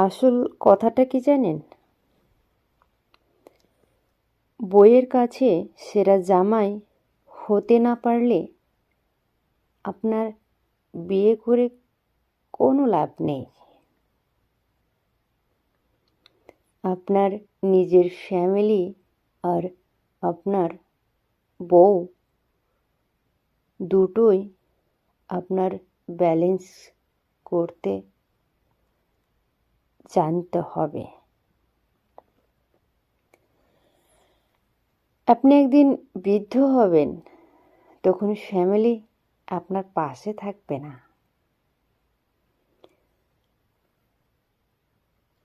আসল কথাটা কি জানেন? বইয়ের কাছে সেরা জামাই হতে না পারলে আপনার বিয়ে করে কোনো লাভ নেই। আপনার নিজের ফ্যামিলি আর আপনার বউ দুটোই আপনার ব্যালেন্স করতে জানতে হবে। আপনি একদিন বৃদ্ধ হবেন, তখন ফ্যামিলি আপনার পাশে থাকবে না।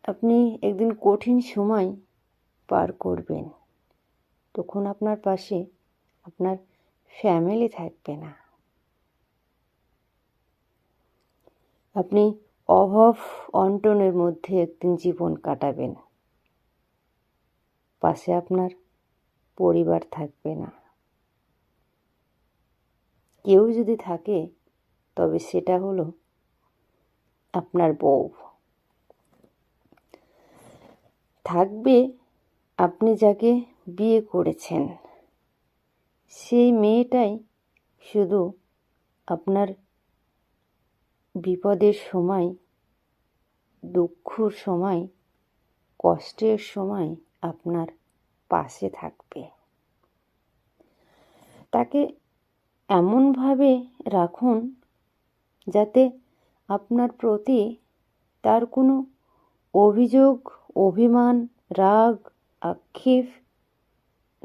আপনি একদিন কঠিন সময় পার করবেন, তখন আপনার পাশে আপনার ফ্যামিলি থাকবে না। আপনি অভাব অন্টনের মধ্যে একদিন জীবন কাটাবেন। পাশে আপনার পরিবার থাকবে না। কেউ যদি থাকে, তবে সেটা হলো আপনার বউ। থাকবে, আপনি যাকে বিয়ে করেছেন, সেই মেয়েটাই শুধু আপনার বিপদের সময় দুঃখর সময়, কষ্টের সময় আপনার পাশে থাকবে। তাকে এমনভাবে রাখুন যাতে আপনার প্রতি তার কোনো অভিযোগ, অভিমান, রাগ, আক্ষেপ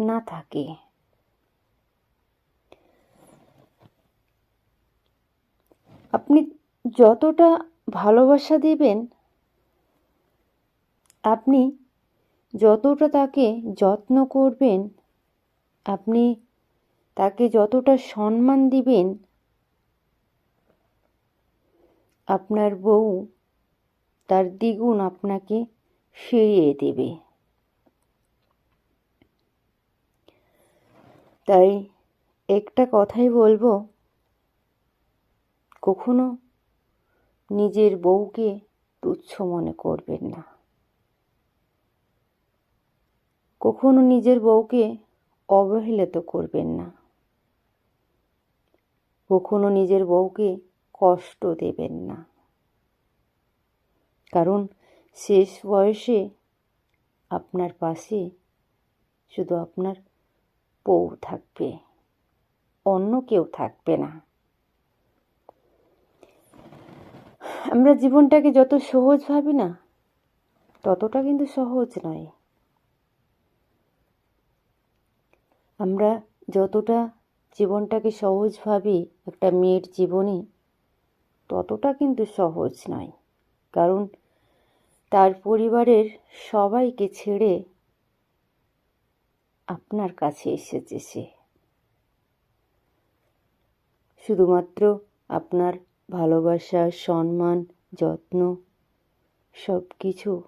না থাকে। আপনি যতটা ভালোবাসা দেবেন আপনি যতটা তাকে যত্ন করবেন, আপনি তাকে যতটা সম্মান দিবেন, আপনার বউ তার দ্বিগুণ আপনাকে ফিরিয়ে দেবে। তাই একটা কথাই বলব, কখনো নিজের বউকে তুচ্ছ মনে করবেন না। কখনো নিজের বউকে অবহেলিত করবেন না। কখনো নিজের বউকে কষ্ট দেবেন না। কারণ শেষ বয়সে আপনার পাশে শুধু আপনার বউ থাকবে, অন্য কেউ থাকবে না। আমরা জীবনটাকে যত সহজ ভাবি না, ততটা কিন্তু সহজ নয়। আমরা যতটা জীবনটাকে সহজ ভাবি একটা মেয়ের জীবনে, ততটা কিন্তু সহজ নয়। কারণ তার পরিবারের সবাইকে ছেড়ে আপনার কাছে এসেছে সে। শুধুমাত্র আপনার ভালোবাসা, সম্মান, যত্ন সব কিছু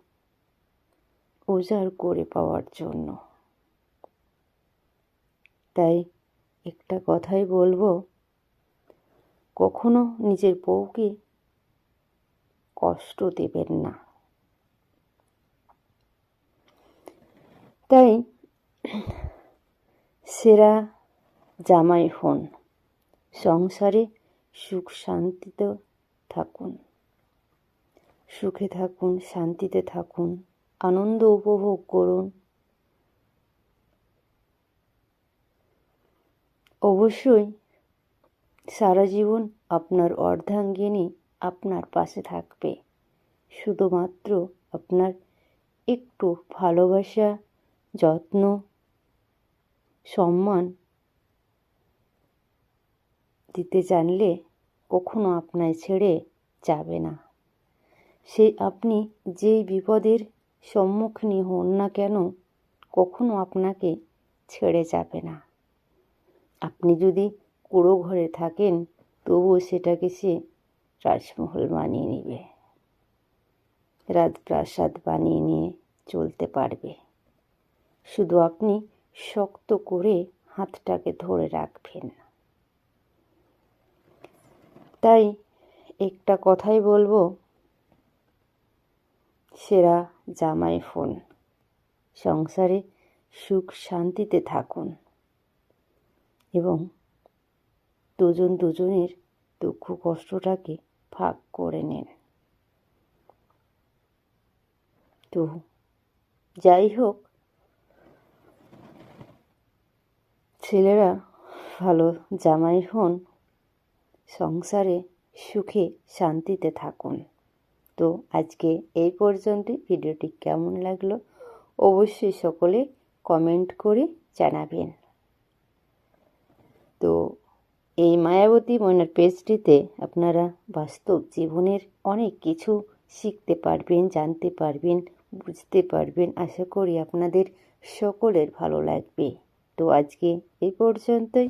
উজাড় করে পাওয়ার জন্য। তাই একটা কথাই বলব, কখনো নিজের বউকে কষ্ট দেবেন না। তাই সেরা জামাই হন, সংসারে সুখ শান্তিতে থাকুন। সুখে থাকুন, শান্তিতে থাকুন, আনন্দ উপভোগ করুন অবশ্যই সারা জীবন আপনার অর্ধাঙ্গিনী আপনার পাশে থাকবে। শুধুমাত্র আপনার একটু ভালোবাসা, যত্ন, সম্মান দিতে জানলে কখনো আপনায় ছেড়ে যাবে না। সে আপনি যেই বিপদের সম্মুখীন হন না কেন, কখনো আপনাকে ছেড়ে যাবে না। আপনি যদি কুড়ো ঘরে থাকেন, তবুও সেটাকে সে রাজমহল বানিয়ে নেবে। রাজপ্রাসাদ বানিয়ে নিয়ে চলতে পারবে। শুধু আপনি শক্ত করে হাতটাকে ধরে রাখবেন। তাই একটা কথাই বলব, সেরা জামাই ফোন। সংসারে সুখ শান্তিতে থাকুন। এবং দুজন দুজনের দুঃখ কষ্টটাকে ভাগ করে নেন। তো যাই হোক, ছেলেরা ভালো জামাই হন, সংসারে সুখে শান্তিতে থাকুন। তো আজকে এই পর্যন্তই ভিডিওটি কেমন লাগল অবশ্যই সকলে কমেন্ট করে জানাবেন। তো এই মায়াবতী মনের পেজটিতে আপনারা বাস্তব জীবনের অনেক কিছু শিখতে পারবেন, জানতে পারবেন, বুঝতে পারবেন। আশা করি আপনাদের সকলের ভালো লাগবে। তো আজকে এই পর্যন্তই।